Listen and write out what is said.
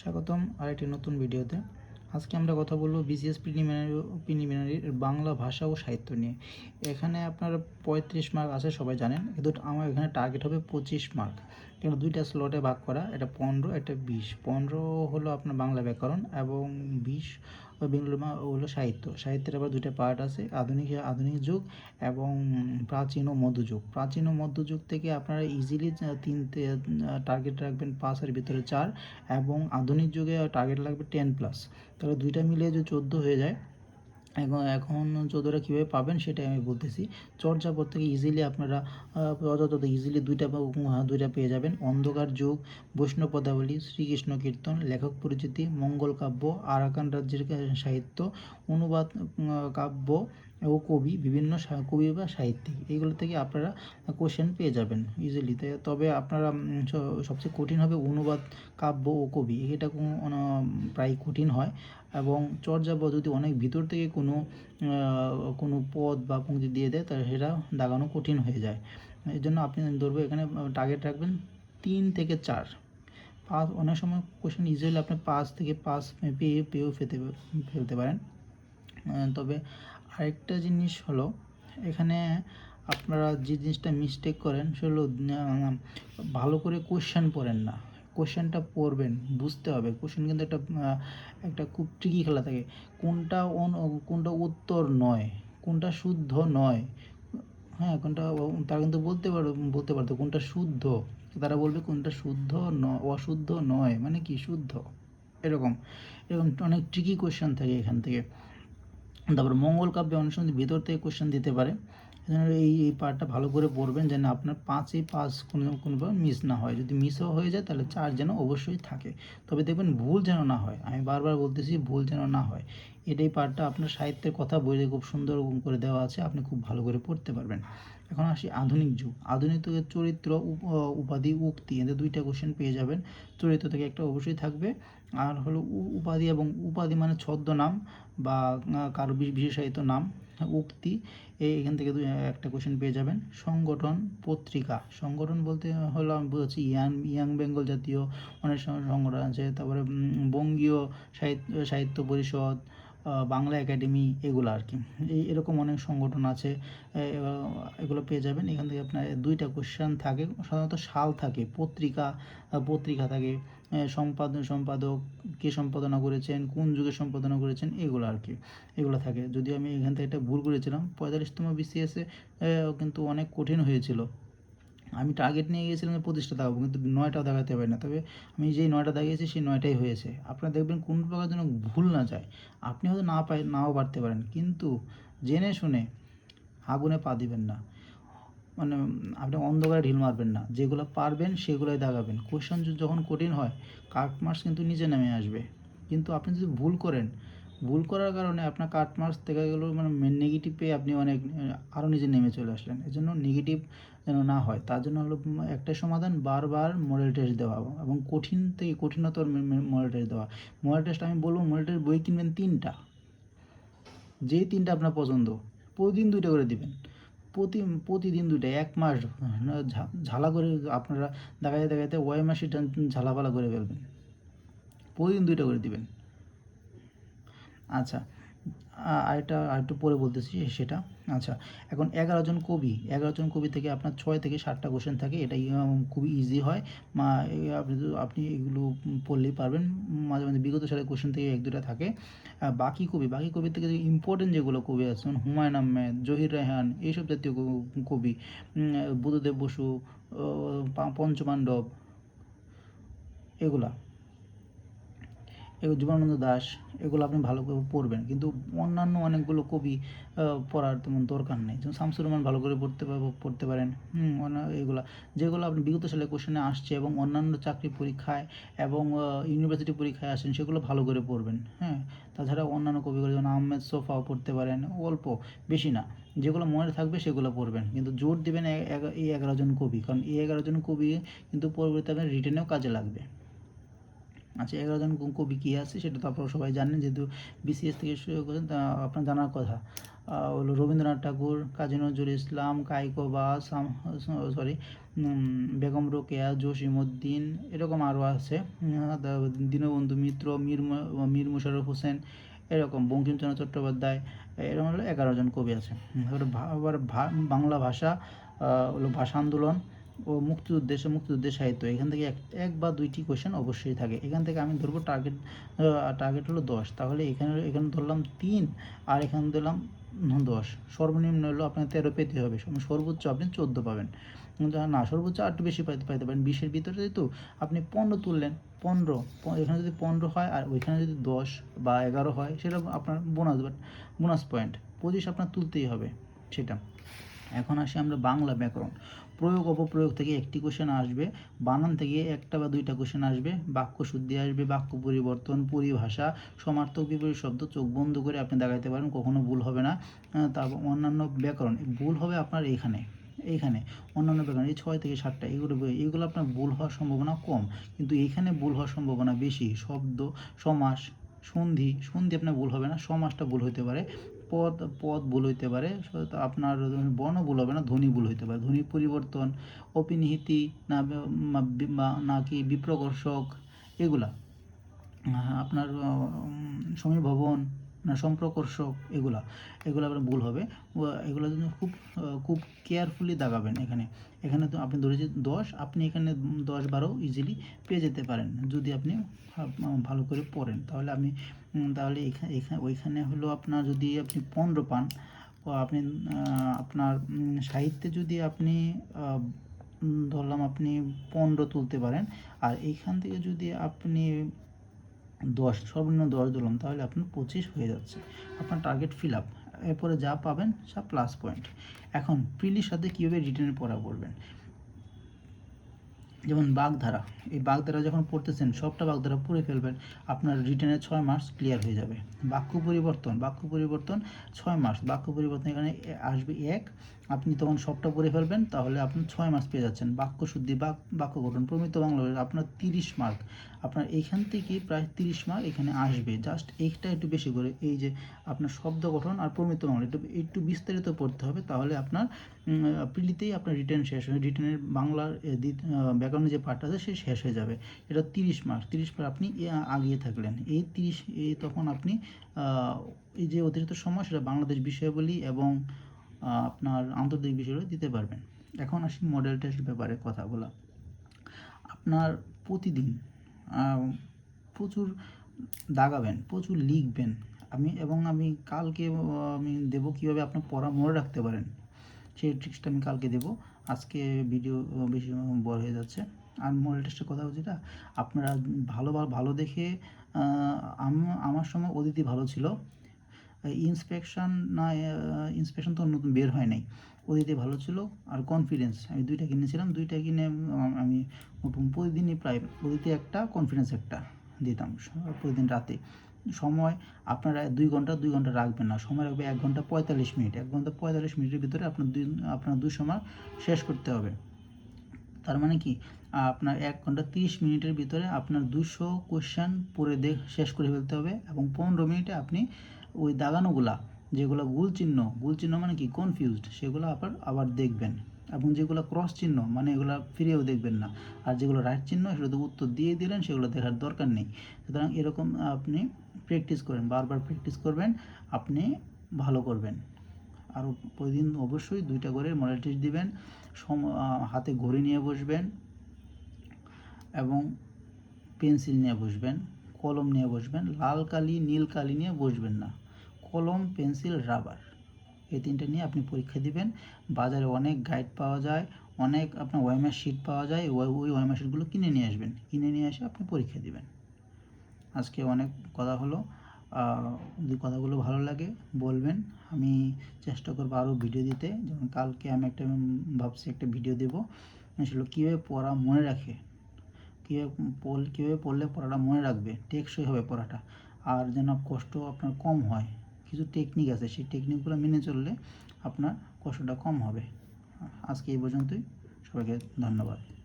স্বাগতম আরেকটি নতুন ভিডিওতে। আজকে আমরা কথা বলব বিসিএস প্রিলিমিনারি প্রিলিমিনারির বাংলা ভাষা ও সাহিত্য নিয়ে। এখানে আপনার পঁয়ত্রিশ মার্ক আছে, সবাই জানেন। কিন্তু আমার এখানে টার্গেট হবে পঁচিশ মার্ক এখানে দুইটা স্লটে ভাগ করা, এটা পনেরো, এটা বিশ। পনেরো হলো আপনার বাংলা ব্যাকরণ এবং বিশ বেঙ্গলি হলো সাহিত্য। সাহিত্যের আবার দুইটা পার্ট আছে, আধুনিক আধুনিক যুগ এবং প্রাচীন ও মধ্যযুগ প্রাচীন ও মধ্যযুগ থেকে আপনারা ইজিলি তিন টার্গেট রাখবেন পাঁচের ভিতরে চার এবং আধুনিক যুগে টার্গেট লাগবে টেন প্লাস তাহলে দুইটা মিলিয়ে যে চোদ্দ হয়ে যায়, এখন এখন চোদ্দোটা কীভাবে পাবেন সেটাই আমি বলতেছি। চর্যাপদ থেকে ইজিলি আপনারা যথাযথ ইজিলি দুইটা বা দুইটা পেয়ে যাবেন। অন্ধকার যুগ, বৈষ্ণব পদাবলী, শ্রীকৃষ্ণ কীর্তন, লেখক পরিচিতি, মঙ্গল কাব্য, আরাকান রাজ্যের সাহিত্য, অনুবাদ কাব্য ও কবি, বিভিন্ন কবি বা সাহিত্যিক, এইগুলো থেকে আপনারা কোশ্চেন পেয়ে যাবেন ইজিলি তবে আপনারা সবচেয়ে কঠিন হবে অনুবাদ, কাব্য ও কবি। এটা কোনো প্রায় কঠিন হয় এবং চর্যাপদ যদি অনেক ভিতর থেকে কোনো কোনো পদ বা পংক্তি দিয়ে দেয় তাহলে সেটা দাগানো কঠিন হয়ে যায়। এই জন্য আপনি ধরবো এখানে টার্গেট রাখবেন তিন থেকে চার। পাঁচ, অনেক সময় কোশ্চেন ইজিলি আপনি পাঁচ থেকে পাঁচ পেয়ে, পেয়েও ফেলতে ফেলতে পারেন। তবে আরেকটা জিনিস হলো, এখানে আপনারা যে জিনিসটা মিস্টেক করেন সেগুলো ভালো করে কোশ্চেন পড়েন না। কোশ্চেনটা পড়বেন, বুঝতে হবে। কোশ্চেন কিন্তু একটা একটা খুব ট্রিকি খেলা থাকে। কোনটা কোনটা উত্তর নয়, কোনটা শুদ্ধ নয় হ্যাঁ কোনটা, তারা কিন্তু বলতে পারো, বলতে পারতো কোনটা শুদ্ধ। তারা বলবে কোনটা শুদ্ধ ন, অশুদ্ধ নয় মানে কি শুদ্ধ? এরকম। এরকম অনেক ট্রিকি কোশ্চেন থাকে এখান থেকে। তারপর মঙ্গল কাব্যে অনেক সময় ভেতর থেকে কোয়েশ্চেন দিতে পারে। এই এই পার্টটা ভালো করে পড়বেন যেন আপনার পাঁচই পাঁচ কোনো কোনোভাবে মিস না হয়। যদি মিসও হয়ে যায় তাহলে চার যেন অবশ্যই থাকে। তবে দেখবেন ভুল যেন না হয়। আমি বারবার বলতেছি ভুল যেন না হয়। এটাই পার্টটা আপনার সাহিত্যের কথা বইয়ে খুব সুন্দর করে দেওয়া আছে, আপনি খুব ভালো করে পড়তে পারবেন। এখন আসি আধুনিক যুগ। আধুনিক যুগের চরিত্র, উপ- উপাধি, উক্তি এদের দুইটা কোশ্চেন পেয়ে যাবেন। চরিত্র থেকে একটা অবশ্যই থাকবে। আর হলো উপাধি এবং উপাধি মানে ছদ্মনাম বা কারও বিশেষায়িত নাম, উক্তি এখান থেকে একটা কোশ্চেন পেয়ে যাবেন। সংগঠন, পত্রিকা। সংগঠন বলতে হলো, আমি বুঝাচ্ছি, ইয়াং ইয়াং বেঙ্গল জাতীয় অনেক সংগঠন আছে। তারপরে বঙ্গীয় সাহিত্য সাহিত্য পরিষদ বাংলা একাডেমি এগুলো আর কি। এই এরকম অনেক সংগঠন আছে এগুলো পেয়ে যাবেন। এখান থেকে আপনার দুইটা কোশ্চেন থাকে, সাধারণত সাল থাকে, পত্রিকা পত্রিকা থাকে। সম্পাদন সম্পাদক কে সম্পাদনা করেছেন, কোন যুগে সম্পাদনা করেছেন, এগুলো আর কি, এগুলো থাকে। যদিও আমি এখান থেকে একটা ভুল করেছিলাম, পঁয়তাল্লিশতম বিসিএসে কিন্তু অনেক কঠিন হয়েছিল। আমি টার্গেট নিয়ে গিয়েছিলাম যে পঁচিশটা দেখাবো, কিন্তু নয়টাও দেখাতে পারি না। তবে আমি যেই নয়টা দেখিয়েছি, সেই নয়টাই হয়েছে। আপনারা দেখবেন কোন প্রকার যেন ভুল না যায়। আপনি হয়তো না পাই, নাও পারতে পারেন, কিন্তু জেনে শুনে আগুনে পা দিবেন না। মানে আপনি অন্ধকারে ঢিল মারবেন না। যেগুলো পারবেন, সেগুলোই দাগাবেন কোশ্চেন যখন কঠিন হয় কাট মার্কস কিন্তু নিচে নেমে আসবে। কিন্তু আপনি যদি ভুল করেন ভুল করার কারণে আপনার কাট মার্কস দেখা গেল মানে নেগেটিভ পেয়ে আপনি অনেক আরও নিচে নেমে চলে আসলেন। এই জন্য নেগেটিভ যেন না হয়, তার জন্য হলো একটাই সমাধান বারবার মডেল টেস্ট দেওয়া এবং কঠিন থেকে কঠিনতর মডেল টেস্ট দেওয়া। মডেল টেস্ট আমি বলব মডেল টেস্ট বই কিনবেন তিনটা। যেই তিনটা আপনার পছন্দ, প্রতিদিন দুইটা করে দিবেন। প্রতি, প্রতিদিন দুইটা, এক মাস ঝালা করে আপনারা দেখাতে দেখাতে ওয়াই মাসে ঝালাপালা করে ফেলবেন। প্রতিদিন দুইটা করে দিবেন। আচ্ছা আরেকটা, আরেকটু পরে বলতেছি সেটা আচ্ছা এখন এগারো জন কবি, এগারো জন কবি থেকে আপনার ছয় থেকে সাতটা কোশ্চেন থাকে, এটা খুবই ইজি হয়, মা, আপনি এগুলো পড়লেই পারবেন, মাঝে মাঝে বিগত সালের কোশ্চেন থেকে এক দুটা থাকে বাকি কবি বাকি কবি থেকে ইম্পর্টেন্ট যেগুলো কবি আছে, যেমন হুমায়ুন আহমেদ, জহির রেহান, এইসব জাতীয় কবি বুদ্ধদেব বসু পঞ্চপাণ্ডব এগুলা এগুলো জীবনানন্দ দাস, এগুলো আপনি ভালো করে পড়বেন। কিন্তু অন্যান্য অনেকগুলো কবি পড়ার তেমন দরকার নেই। যেমন শামসুর রহমান ভালো করে পড়তে পড়তে পারেন। হুম এগুলো। যেগুলো আপনি বিগত সালে কোশ্চেনে আসছে এবং অন্যান্য চাকরি পরীক্ষায় এবং ইউনিভার্সিটি পরীক্ষায় আসেন, সেগুলো ভালো করে পড়বেন। হ্যাঁ তাছাড়া অন্যান্য কবিগুলো যেমন আহমেদ সোফাও পড়তে পারেন। অল্প, বেশি না। যেগুলো মনে থাকবে সেগুলো পড়বেন। কিন্তু জোর দেবেন এই এগারো জন কবি। কারণ এই এগারো জন কবি কিন্তু পরবর্তীতে আপনার রিটেনেও কাজে লাগবে। আচ্ছা এগারো জন কবি কী আছে? সেটা তো আপনারা সবাই জানেন, যেহেতু বিসিএস থেকে শুরু করেন তা আপনার জানার কথা। হলো রবীন্দ্রনাথ ঠাকুর, কাজী নজরুল ইসলাম কাইকোবা সরি বেগম রোকেয়া, জসিমউদ্দিন, এরকম আরও আছে। দীনবন্ধু মিত্র মীর মীর মুশাররফ হোসেন, এরকম বঙ্কিমচন্দ্র চট্টোপাধ্যায় এরকম হলো এগারো জন কবি আছে। আবার বাংলা ভাষা হলো ভাষা আন্দোলন ও মুক্তিযুদ্ধের মুক্তিযুদ্ধের সাহিত্য। এখান থেকে এক এক বা দুইটি কোয়েশ্চেন অবশ্যই থাকে। এখান থেকে আমি ধরবো টার্গেট টার্গেট হলো দশ। তাহলে এখানে এখানে ধরলাম তিন আর এখানে ধরলাম দশ। সর্বনিম্ন হলো আপনার তেরো পেতে হবে। সর্বোচ্চ আপনি চোদ্দ পাবেন। না, সর্বোচ্চ আটটু বেশি পাইতে পাইতে পারেন। বিশের ভিতরে যেহেতু আপনি পনেরো তুললেন, পনেরো এখানে যদি পনেরো হয় আর ওইখানে যদি দশ বা এগারো হয়, সেটা আপনার বোনাস বাট বোনাস পয়েন্ট পঁচিশ আপনার তুলতেই হবে সেটা। এখন আসি আমরা বাংলা ব্যাকরণ। প্রয়োগ, অপপ্রয়োগ থেকে একটি কোশ্চেন আসবে, বানান থেকে একটা বা দুইটা কোশ্চেন আসবে, বাক্য শুদ্ধি আসবে, বাক্য পরিবর্তন, পরিভাষা, সমার্থক বিপরীত শব্দ, চোখ বন্ধ করে আপনি দেখাইতে পারেন, কখনো ভুল হবে না। তারপর অন্যান্য ব্যাকরণ, ভুল হবে আপনার এইখানে এইখানে অন্যান্য ব্যাকরণ, এই ছয় থেকে সাতটা, এগুলো এগুলো আপনার ভুল হওয়ার সম্ভাবনা কম, কিন্তু এইখানে ভুল হওয়ার সম্ভাবনা বেশি, শব্দ, সমাস সন্ধি সন্ধি আপনার ভুল হবে না, সমাসটা ভুল হতে পারে, পদ পদ ভুল হইতে পারে আপনার বর্ণ ভুল হবে না, ধ্বনি ভুল হইতে পারে, ধ্বনি পরিবর্তন, অপিনিহিতি, না নাকি বিপ্রকর্ষক, এগুলা। আপনার সমীভবন না, সম্প্রকর্ষক এগুলা, এগুলো আপনার ভুল হবে। এগুলো জন্য খুব খুব কেয়ারফুলি দাগাবেন এখানে। এখানে তো আপনি ধরেছেন দশ, আপনি এখানে দশ বারো ইজিলি পেয়ে যেতে পারেন, যদি আপনি ভালো করে পড়েন। তাহলে আমি তাহলে এখানে এখানে ওইখানে হলো আপনার যদি আপনি পনেরো পান আপনি আপনার সাহিত্যে যদি আপনি ধরলাম আপনি পনেরো তুলতে পারেন, আর এইখান থেকে যদি আপনি দশ, সর্বনিম্ন দশ দিলাম, তাহলে আপনার পঁচিশ হয়ে যাচ্ছে। আপনার টার্গেট ফিল আপ এরপরে যা পাবেন, সব প্লাস পয়েন্ট এখন প্রিলির সাথে কীভাবে রিটার্নের পড়া পড়বেন যেমন বাগধারা। এই বাগধারা যখন পড়তেছেন, সবটা বাগধারা পড়ে ফেলবেন, আপনার রিটার্নের ছয় মার্কস ক্লিয়ার হয়ে যাবে। বাক্য পরিবর্তন বাক্য পরিবর্তন ছয় মার্কস বাক্য পরিবর্তন এখানে আসবে এক। আপনি তখন সবটা পড়ে ফেলবেন, তাহলে আপনি ছয় মার্কস পেয়ে যাচ্ছেন। বাক্য শুদ্ধি, বাক বাক্য গঠন, প্রমিত বাংলা আপনার তিরিশ মার্ক আপনার এইখান থেকে প্রায় তিরিশ মার্ক এখানে আসবে। জাস্ট এইটা একটু বেশি করে, এই যে আপনার শব্দ গঠন আর প্রমিত বাংলা, একটু একটু বিস্তারিত পড়তে হবে, তাহলে আপনার প্রিলিতেই আপনার রিটার্ন শেষ হয়ে রিটার্নের বাংলার ব্যাকরণের যে পার্ট আছে, সে শেষ হয়ে যাবে। এটা তিরিশ মার্ক তিরিশ মার্ক আপনি আগিয়ে থাকলেন। এই তিরিশ এই তখন আপনি এই যে অতিরিক্ত সময়, সেটা বাংলাদেশ বিষয়াবলী এবং আপনার আন্তর্জাতিক বিষয়গুলো দিতে পারবেন। এখন আসি মডেল টেস্ট ব্যাপারে কথা বলা। আপনার প্রতিদিন প্রচুর দাগাবেন, প্রচুর লিখবেন। আমি, এবং আমি কালকে আমি দেবো কীভাবে আপনার পড়া মনে রাখতে পারেন। সেই ট্রিক্সটা আমি কালকে দেবো। আজকে ভিডিও বেশি বড় হয়ে যাচ্ছে। আর মডেল টেস্টের কথা এটা আপনারা ভালো ভালো দেখে আমার সময় অদিতি ভালো ছিল। ইন্সপেকশন না ইন্সপেকশন তো নতুন বের হয় নাই। অদিতি ভালো ছিল আর কনফিডেন্স আমি দুইটা কিনেছিলাম। দুইটা কিনে, আমি প্রতিদিনই প্রায় অদিতি একটা কনফিডেন্স একটা দিতাম। প্রতিদিন রাতে। সময় আপনারা দুই ঘণ্টা দুই ঘণ্টা রাখবেন না। সময় রাখবে এক ঘণ্টা পঁয়তাল্লিশ মিনিট। এক ঘণ্টা পঁয়তাল্লিশ মিনিটের ভিতরে আপনার দুই আপনার দুই সময় শেষ করতে হবে। তার মানে কি? আপনার এক ঘণ্টা তিরিশ মিনিটের ভিতরে আপনার দুশো কোশ্চেন পড়ে দেখ শেষ করে ফেলতে হবে এবং পনেরো মিনিটে আপনি ওই দাগানোগুলা, যেগুলো গুল চিহ্ন গুল চিহ্ন মানে কি? কনফিউজড সেগুলো আবার আবার দেখবেন। এবং যেগুলো ক্রস চিহ্ন মানে এগুলো ফিরেও দেখবেন না। আর যেগুলো রাইট চিহ্ন, সেগুলো তো উত্তর দিয়ে দিলেন, সেগুলো দেখার দরকার নেই। সুতরাং এরকম আপনি প্র্যাকটিস করেন, বারবার প্র্যাকটিস করবেন, আপনি ভালো করবেন। আর প্রতিদিন অবশ্যই দুইটা করে মডেল টেস্ট দিবেন, সম হাতে ঘড়ি নিয়ে বসবেন এবং পেন্সিল নিয়ে বসবেন, কলম নিয়ে বসবেন, লাল কালি, নীল কালি নিয়ে বসবেন না। কলম পেন্সিল রাবার এই তিনটে নিয়ে আপনি পরীক্ষা দিবেন। বাজারে অনেক গাইড পাওয়া যায়, অনেক আপনার ওয়াইমার শিট পাওয়া যায়, ওই ওই ওয়াইমার শিটগুলো কিনে নিয়ে আসবেন। কিনে নিয়ে এসে আপনি পরীক্ষা দিবেন। আজকে অনেক কথা হলো। যদি কথাগুলো ভালো লাগে, বলবেন। আমি চেষ্টা করব আরও ভিডিও দিতে। যেমন কালকে আমি একটা ভাবছি একটা ভিডিও দেবো। সেগুলো কীভাবে পড়া মনে রাখে? কীভাবে পড়, কীভাবে পড়লে পড়াটা মনে রাখবে? টেকসই হবে পড়াটা। আর যেন কষ্ট আপনার কম হয়। কিছু টেকনিক আছে। সেই টেকনিকগুলো মেনে চললে আপনার কষ্টটা কম হবে। আজকে এই পর্যন্তই। সবাইকে ধন্যবাদ।